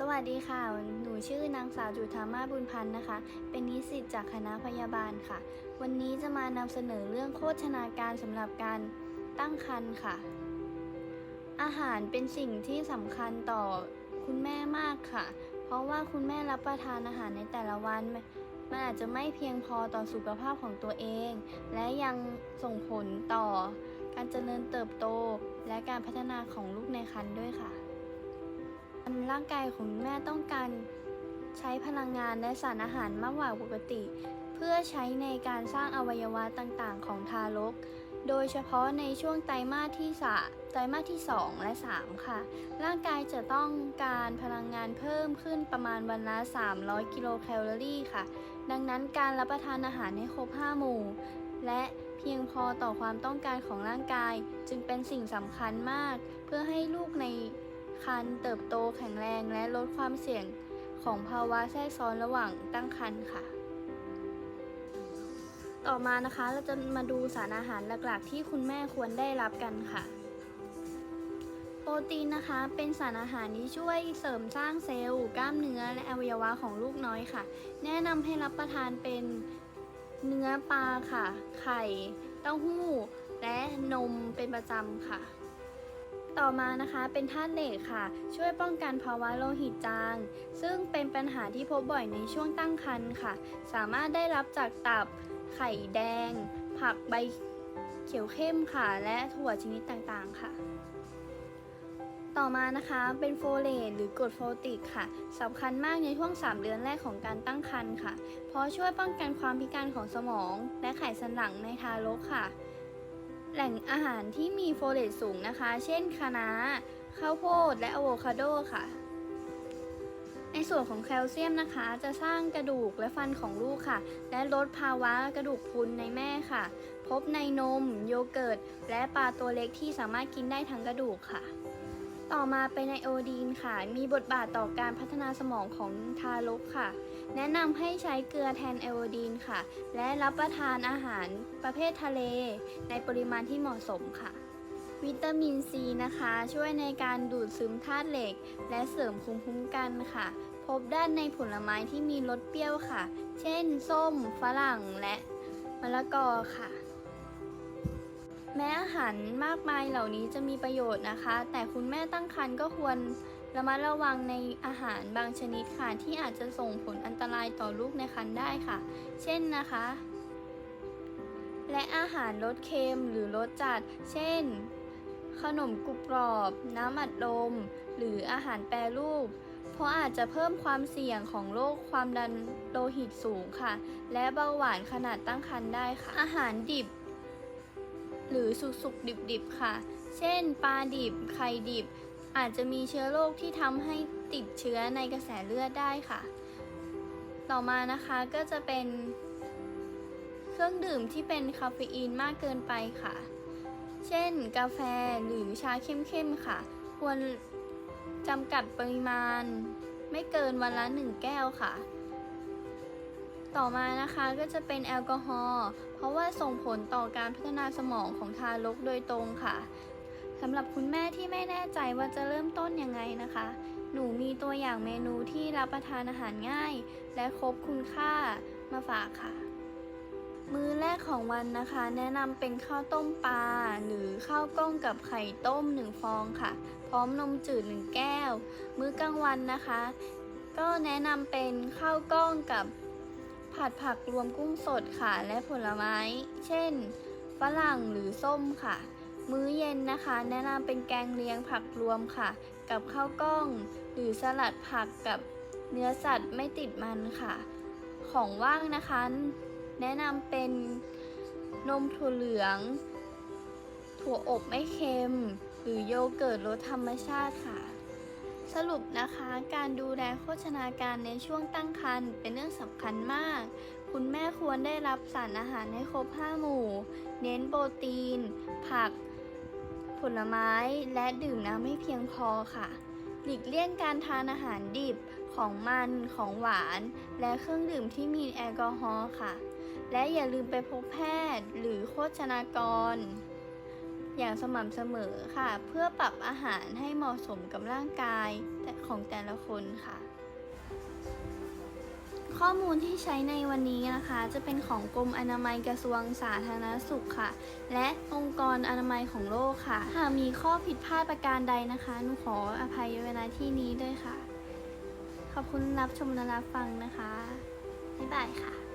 สวัสดีค่ะ หนูชื่อนางสาวจุธามาบุญพันธ์นะคะ เป็นนิสิตจากคณะพยาบาลค่ะ วันนี้จะมานำเสนอเรื่องโภชนาการสำหรับการตั้งครรภ์ค่ะ อาหารเป็นสิ่งที่สำคัญต่อคุณแม่มากค่ะ เพราะว่าคุณแม่รับประทานอาหารในแต่ละวันมันอาจจะไม่เพียงพอต่อสุขภาพของตัวเอง และยังส่งผลต่อการเจริญเติบโต และการพัฒนาของลูกในครรภ์ด้วยค่ะ ร่างกายของแม่ต้องการใช้พลังงานและสารอาหารมากกว่าปกติ เพื่อใช้ในการสร้างอวัยวะต่างๆ ของทารก โดยเฉพาะในช่วงไตรมาสที่สะไตรมาสที่ 2 และ 3 ค่ะ ร่างกายจะต้องการพลังงานเพิ่มขึ้นประมาณวันละ 300 กิโลแคลอรี่ค่ะ ดังนั้นการรับประทานอาหารให้ครบ 5 หมู่ และเพียงพอต่อความต้องการของร่างกายจึงเป็นสิ่งสำคัญมาก เพื่อให้ลูกใน ครรภ์เติบโตแข็งแรงและลดความเสี่ยงของภาวะแทรกซ้อนระหว่างตั้งครรภ์ค่ะ ต่อมานะคะเราจะมาดูสารอาหารหลักๆ ที่คุณแม่ควรได้รับกันค่ะ โปรตีนนะคะเป็นสารอาหารที่ช่วยเสริมสร้างเซลล์กล้ามเนื้อและอวัยวะของลูกน้อยค่ะ แนะนำให้รับประทานเป็นเนื้อปลาค่ะ ไข่ เต้าหู้ และนมเป็นประจำค่ะ ต่อมานะคะเป็นธาตุเหล็กค่ะ ช่วยป้องกันภาวะโลหิตจาง ซึ่งเป็นปัญหาที่พบบ่อยในช่วงตั้งครรภ์ค่ะ สามารถได้รับจากตับ ไข่แดง ผักใบเขียวเข้มค่ะ และถั่วชนิดต่างๆค่ะ ต่อมานะคะเป็นโฟเลตหรือกรดโฟติกค่ะสำคัญมากในช่วง 3 เดือนแรกของการตั้งครรภ์ค่ะ เพราะช่วยป้องกันความพิการของสมอง และไขสันหลังในทารกค่ะ แหล่งอาหารที่มีโฟเลตสูงนะคะ เช่นคะน้าข้าวโพดและอะโวคาโดค่ะ ในส่วนของแคลเซียมนะคะ จะสร้างกระดูกและฟันของลูกค่ะ และลดภาวะกระดูกพรุนในแม่ค่ะ พบในนม โยเกิร์ต และปลาตัวเล็กที่สามารถกินได้ทั้งกระดูกค่ะ ต่อมาเป็นไอโอดีนค่ะ มีบทบาทต่อการพัฒนาสมองของทารกค่ะ แนะนำให้ใช้เกลือแทนไอโอดีนค่ะ และรับประทานอาหารประเภททะเล ในปริมาณที่เหมาะสมค่ะ วิตามินซีนะคะ ช่วยในการดูดซึมธาตุเหล็ก และเสริมภูมิคุ้มกันค่ะ พบได้ในผลไม้ที่มีรสเปรี้ยวค่ะ เช่น ส้ม ฝรั่ง และมะละกอค่ะ แม้อาหารมากมายเหล่านี้จะมีประโยชน์นะคะ แต่คุณแม่ตั้งครรภ์ก็ควรระมัดระวังในอาหารบางชนิดค่ะ ที่อาจจะส่งผลอันตรายต่อลูกในครรภ์ได้ค่ะ เช่นนะคะ และอาหารรสเค็มหรือรสจัด เช่น ขนมกรุบกรอบ น้ำอัดลม หรืออาหารแปรรูป เพราะอาจจะเพิ่มความเสี่ยงของโรคความดันโลหิตสูงค่ะ และเบาหวานขนาดตั้งครรภ์ได้ค่ะ อาหารดิบ หรือสุกๆดิบๆค่ะ เช่นปลาดิบไข่ดิบ อาจจะมีเชื้อโรคที่ทำให้ติดเชื้อในกระแสเลือดได้ค่ะ ต่อมานะคะก็จะเป็น เครื่องดื่มที่เป็นคาเฟอีนมากเกินไปค่ะ เช่น กาแฟหรือชาเข้มๆค่ะ ควรจำกัดปริมาณ ไม่เกินวันละ 1 แก้วค่ะ ต่อมานะคะก็จะเป็นแอลกอฮอล์ เพราะว่าส่งผลต่อการพัฒนาสมองของทารกโดยตรงค่ะสำหรับคุณแม่ที่ไม่แน่ใจว่าจะเริ่มต้นยังไงนะคะ หนูมีตัวอย่างเมนูที่รับประทานอาหารง่าย และครบคุณค่ามาฝากค่ะ มื้อแรกของวันนะคะ แนะนำเป็นข้าวต้มปลาหรือข้าวกล้องกับไข่ต้ม 1 ฟองค่ะ พร้อมนมจืด 1 แก้ว มื้อกลางวันนะคะ ก็แนะนำเป็นข้าวกล้องกับ ผัดผักรวมกุ้งสดค่ะ และผลไม้ เช่น ฝรั่งหรือส้มค่ะ มื้อเย็นนะคะ แนะนำเป็นแกงเลียงผักรวมค่ะ กับข้าวกล้อง หรือสลัดผักกับเนื้อสัตว์ไม่ติดมันค่ะ ของว่างนะคะ แนะนำเป็นนมถั่วเหลือง ถั่วอบไม่เค็ม หรือโยเกิร์ตรสธรรมชาติค่ะ สรุปนะคะการดูแลโภชนาการในช่วงตั้งครรภ์เป็นเรื่องสำคัญมาก คุณแม่ควรได้รับสารอาหารให้ครบ 5 หมู่ เน้นโปรตีน ผัก ผลไม้และดื่มน้ำให้เพียงพอค่ะ หลีกเลี่ยงการทานอาหารดิบของมันของหวาน และเครื่องดื่มที่มีแอลกอฮอล์ค่ะ และอย่าลืมไปพบแพทย์หรือโภชนากร อย่างสม่ำเสมอค่ะ เพื่อปรับอาหารให้เหมาะสมกับร่างกายของแต่ละคนค่ะ ข้อมูลที่ใช้ในวันนี้นะคะ จะเป็นของกรมอนามัยกระทรวงสาธารณสุขค่ะ และองค์กรอนามัยของโลกค่ะ หากมีข้อผิดพลาดประการใดนะคะหนูขออภัยไว้ณที่นี้ด้วยค่ะ ขอบคุณรับชมและรับฟังนะคะบ๊ายบายค่ะ